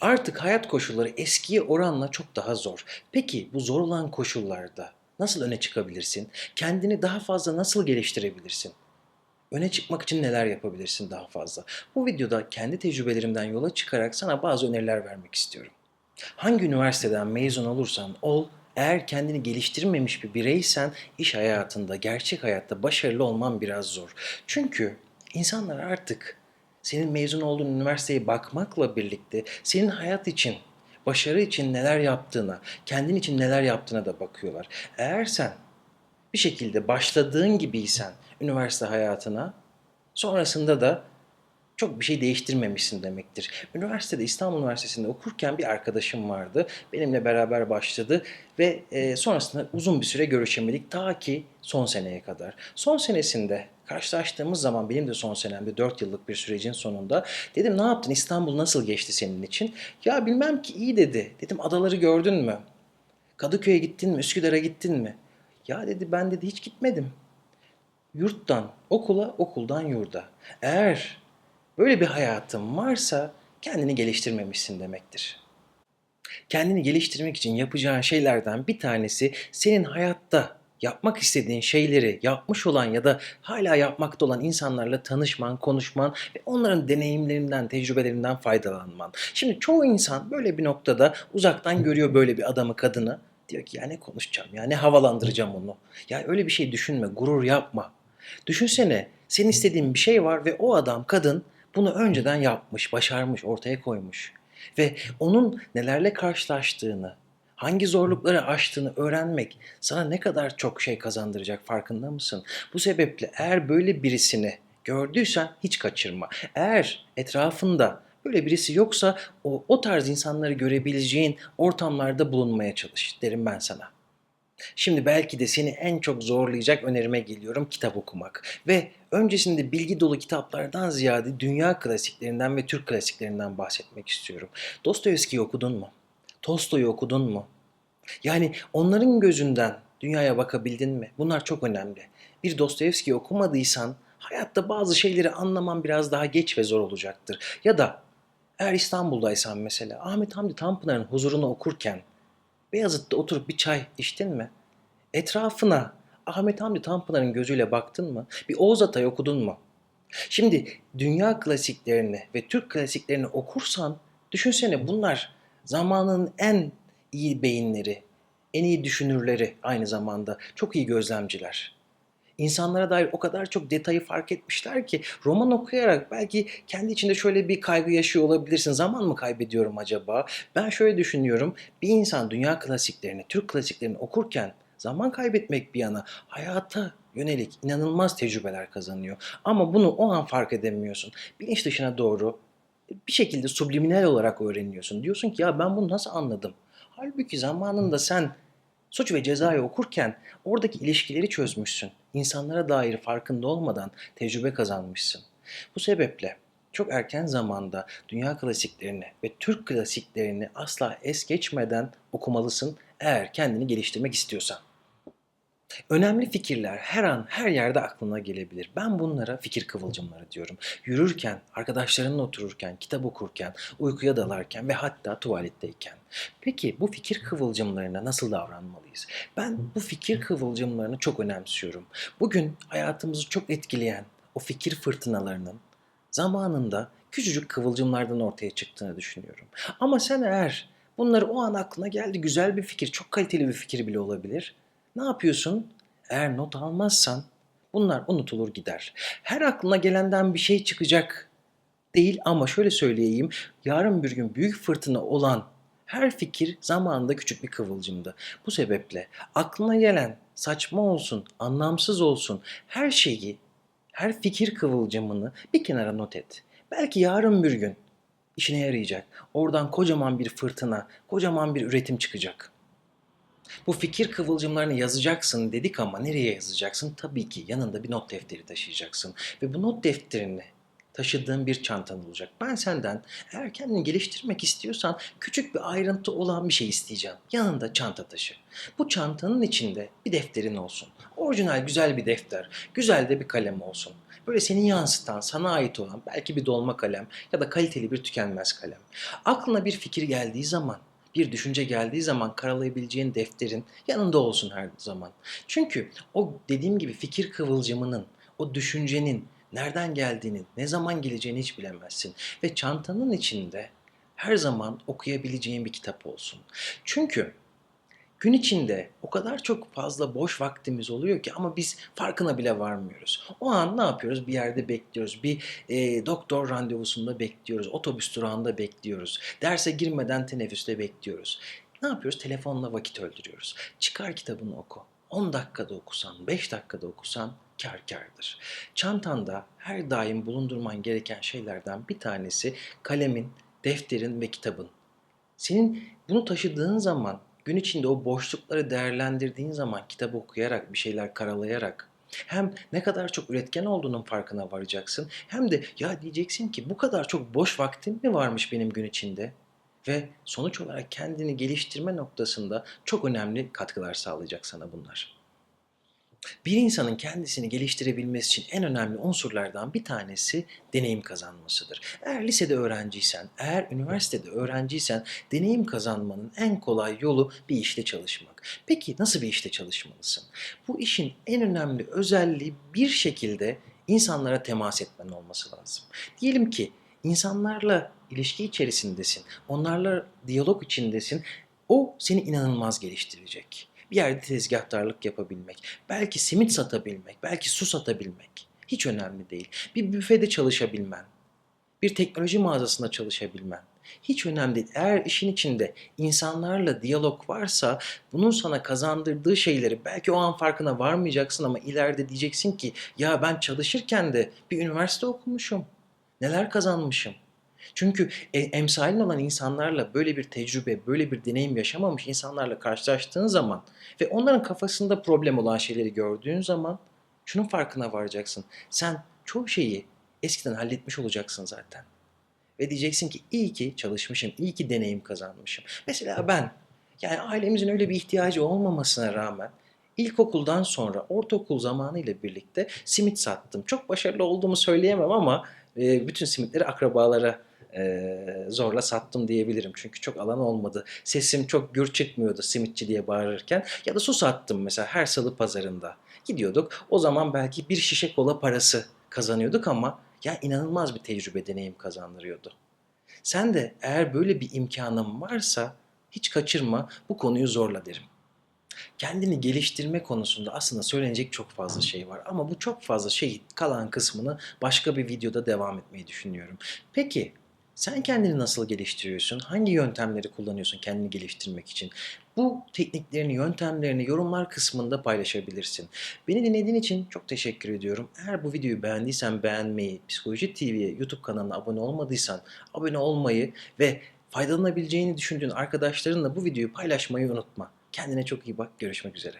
Artık hayat koşulları eskiye oranla çok daha zor. Peki bu zor olan koşullarda nasıl öne çıkabilirsin? Kendini daha fazla nasıl geliştirebilirsin? Öne çıkmak için neler yapabilirsin daha fazla? Bu videoda kendi tecrübelerimden yola çıkarak sana bazı öneriler vermek istiyorum. Hangi üniversiteden mezun olursan ol, eğer kendini geliştirmemiş bir bireysen iş hayatında, gerçek hayatta başarılı olman biraz zor. Çünkü insanlar artık senin mezun olduğun üniversiteye bakmakla birlikte senin hayat için, başarı için neler yaptığına, kendin için neler yaptığına da bakıyorlar. Eğer sen bir şekilde başladığın gibiysen üniversite hayatına, sonrasında da çok bir şey değiştirmemişsin demektir. Üniversitede İstanbul Üniversitesi'nde okurken bir arkadaşım vardı. Benimle beraber başladı ve e, sonrasında uzun bir süre görüşemedik ta ki son seneye kadar. Son senesinde karşılaştığımız zaman benim de son senemde 4 yıllık bir sürecin sonunda dedim ne yaptın İstanbul nasıl geçti senin için? Ya bilmem ki iyi dedi. Dedim adaları gördün mü? Kadıköy'e gittin mi? Üsküdar'a gittin mi? Ya dedi ben dedi hiç gitmedim. Yurttan okula, okuldan yurda. Eğer böyle bir hayatın varsa kendini geliştirmemişsin demektir. Kendini geliştirmek için yapacağın şeylerden bir tanesi senin hayatta yapmak istediğin şeyleri yapmış olan ya da hala yapmakta olan insanlarla tanışman, konuşman ve onların deneyimlerinden, tecrübelerinden faydalanman. Şimdi çoğu insan böyle bir noktada uzaktan görüyor böyle bir adamı, kadını. Diyor ki ya ne konuşacağım ya ne havalandıracağım onu. Ya öyle bir şey düşünme, gurur yapma. Düşünsene senin istediğin bir şey var ve o adam, kadın bunu önceden yapmış, başarmış, ortaya koymuş. Ve onun nelerle karşılaştığını, hangi zorlukları aştığını öğrenmek sana ne kadar çok şey kazandıracak farkında mısın? Bu sebeple eğer böyle birisini gördüysen hiç kaçırma. Eğer etrafında böyle birisi yoksa o, o tarz insanları görebileceğin ortamlarda bulunmaya çalış derim ben sana. Şimdi belki de seni en çok zorlayacak önerime geliyorum kitap okumak. Ve öncesinde bilgi dolu kitaplardan ziyade dünya klasiklerinden ve Türk klasiklerinden bahsetmek istiyorum. Dostoyevski'yi okudun mu? Tolstoy'u okudun mu? Yani onların gözünden dünyaya bakabildin mi? Bunlar çok önemli. Bir Dostoyevski'yi okumadıysan hayatta bazı şeyleri anlaman biraz daha geç ve zor olacaktır. Ya da eğer İstanbul'daysan mesela Ahmet Hamdi Tanpınar'ın huzurunu okurken Beyazıt'ta oturup bir çay içtin mi? Etrafına Ahmet Hamdi Tanpınar'ın gözüyle baktın mı? Bir Oğuz Atay okudun mu? Şimdi dünya klasiklerini ve Türk klasiklerini okursan düşünsene bunlar zamanın en iyi beyinleri, en iyi düşünürleri aynı zamanda çok iyi gözlemciler. İnsanlara dair o kadar çok detayı fark etmişler ki roman okuyarak belki kendi içinde şöyle bir kaygı yaşıyor olabilirsin. Zaman mı kaybediyorum acaba? Ben şöyle düşünüyorum. Bir insan dünya klasiklerini, Türk klasiklerini okurken zaman kaybetmek bir yana hayata yönelik inanılmaz tecrübeler kazanıyor. Ama bunu o an fark edemiyorsun. Bilinç dışına doğru bir şekilde subliminal olarak öğreniyorsun. Diyorsun ki ya ben bunu nasıl anladım? Halbuki zamanında sen Suç ve Ceza'yı okurken oradaki ilişkileri çözmüşsün. İnsanlara dair farkında olmadan tecrübe kazanmışsın. Bu sebeple çok erken zamanda dünya klasiklerini ve Türk klasiklerini asla es geçmeden okumalısın eğer kendini geliştirmek istiyorsan. Önemli fikirler her an her yerde aklına gelebilir. Ben bunlara fikir kıvılcımları diyorum. Yürürken, arkadaşlarınla otururken, kitap okurken, uykuya dalarken ve hatta tuvaletteyken. Peki bu fikir kıvılcımlarına nasıl davranmalıyız? Ben bu fikir kıvılcımlarını çok önemsiyorum. Bugün hayatımızı çok etkileyen o fikir fırtınalarının zamanında küçücük kıvılcımlardan ortaya çıktığını düşünüyorum. Ama sen eğer bunları o an aklına geldi güzel bir fikir, çok kaliteli bir fikir bile olabilir. Ne yapıyorsun? Eğer not almazsan bunlar unutulur gider. Her aklına gelenden bir şey çıkacak değil ama şöyle söyleyeyim. Yarın bir gün büyük fırtına olan her fikir zamanında küçük bir kıvılcımdı. Bu sebeple aklına gelen saçma olsun, anlamsız olsun her şeyi, her fikir kıvılcımını bir kenara not et. Belki yarın bir gün işine yarayacak. Oradan kocaman bir fırtına, kocaman bir üretim çıkacak. Bu fikir kıvılcımlarını yazacaksın dedik ama nereye yazacaksın? Tabii ki yanında bir not defteri taşıyacaksın. Ve bu not defterini taşıdığın bir çantan olacak. Ben senden eğer kendini geliştirmek istiyorsan küçük bir ayrıntı olan bir şey isteyeceğim. Yanında çanta taşı. Bu çantanın içinde bir defterin olsun. Orijinal güzel bir defter, güzel de bir kalem olsun. Böyle seni yansıtan, sana ait olan belki bir dolma kalem ya da kaliteli bir tükenmez kalem. Aklına bir fikir geldiği zaman, bir düşünce geldiği zaman karalayabileceğin defterin yanında olsun her zaman. Çünkü o dediğim gibi fikir kıvılcımının, o düşüncenin nereden geldiğini, ne zaman geleceğini hiç bilemezsin. Ve çantanın içinde her zaman okuyabileceğin bir kitap olsun. Çünkü gün içinde o kadar çok fazla boş vaktimiz oluyor ki ama biz farkına bile varmıyoruz. O an ne yapıyoruz? Bir yerde bekliyoruz. Bir e, doktor randevusunda bekliyoruz. Otobüs durağında bekliyoruz. Derse girmeden teneffüste bekliyoruz. Ne yapıyoruz? Telefonla vakit öldürüyoruz. Çıkar kitabını oku. 10 dakikada okusan, 5 dakikada okusan kar kardır. Çantanda her daim bulundurman gereken şeylerden bir tanesi kalemin, defterin ve kitabın. Senin bunu taşıdığın zaman, gün içinde o boşlukları değerlendirdiğin zaman kitap okuyarak, bir şeyler karalayarak hem ne kadar çok üretken olduğunun farkına varacaksın hem de ya diyeceksin ki bu kadar çok boş vaktim mi varmış benim gün içinde? Ve sonuç olarak kendini geliştirme noktasında çok önemli katkılar sağlayacak sana bunlar. Bir insanın kendisini geliştirebilmesi için en önemli unsurlardan bir tanesi deneyim kazanmasıdır. Eğer lisede öğrenciysen, eğer üniversitede öğrenciysen deneyim kazanmanın en kolay yolu bir işte çalışmak. Peki nasıl bir işte çalışmalısın? Bu işin en önemli özelliği bir şekilde insanlara temas etmen olması lazım. Diyelim ki insanlarla ilişki içerisindesin, onlarla diyalog içindesin. O seni inanılmaz geliştirecek bir yerde tezgahtarlık yapabilmek, belki simit satabilmek, belki su satabilmek hiç önemli değil. Bir büfede çalışabilmen, bir teknoloji mağazasında çalışabilmen hiç önemli değil. Eğer işin içinde insanlarla diyalog varsa bunun sana kazandırdığı şeyleri belki o an farkına varmayacaksın ama ileride diyeceksin ki ya ben çalışırken de bir üniversite okumuşum. Neler kazanmışım. Çünkü e, emsalin olan insanlarla böyle bir tecrübe, böyle bir deneyim yaşamamış insanlarla karşılaştığın zaman ve onların kafasında problem olan şeyleri gördüğün zaman şunun farkına varacaksın. Sen çoğu şeyi eskiden halletmiş olacaksın zaten. Ve diyeceksin ki iyi ki çalışmışım, iyi ki deneyim kazanmışım. Mesela ben, yani ailemizin öyle bir ihtiyacı olmamasına rağmen ilkokuldan sonra ortaokul zamanı ile birlikte simit sattım. Çok başarılı olduğumu söyleyemem ama e, bütün simitleri akrabalara e, zorla sattım diyebilirim. Çünkü çok alan olmadı. Sesim çok gür çıkmıyordu simitçi diye bağırırken. Ya da su sattım mesela her salı pazarında. Gidiyorduk. O zaman belki bir şişe kola parası kazanıyorduk ama ya inanılmaz bir tecrübe deneyim kazandırıyordu. Sen de eğer böyle bir imkanın varsa hiç kaçırma bu konuyu zorla derim. Kendini geliştirme konusunda aslında söylenecek çok fazla şey var ama bu çok fazla şeyin kalan kısmını başka bir videoda devam etmeyi düşünüyorum. Peki sen kendini nasıl geliştiriyorsun? Hangi yöntemleri kullanıyorsun kendini geliştirmek için? Bu tekniklerini, yöntemlerini yorumlar kısmında paylaşabilirsin. Beni dinlediğin için çok teşekkür ediyorum. Eğer bu videoyu beğendiysen beğenmeyi, Psikoloji TV'ye YouTube kanalına abone olmadıysan abone olmayı ve faydalanabileceğini düşündüğün arkadaşlarınla bu videoyu paylaşmayı unutma. Kendine çok iyi bak. Görüşmek üzere.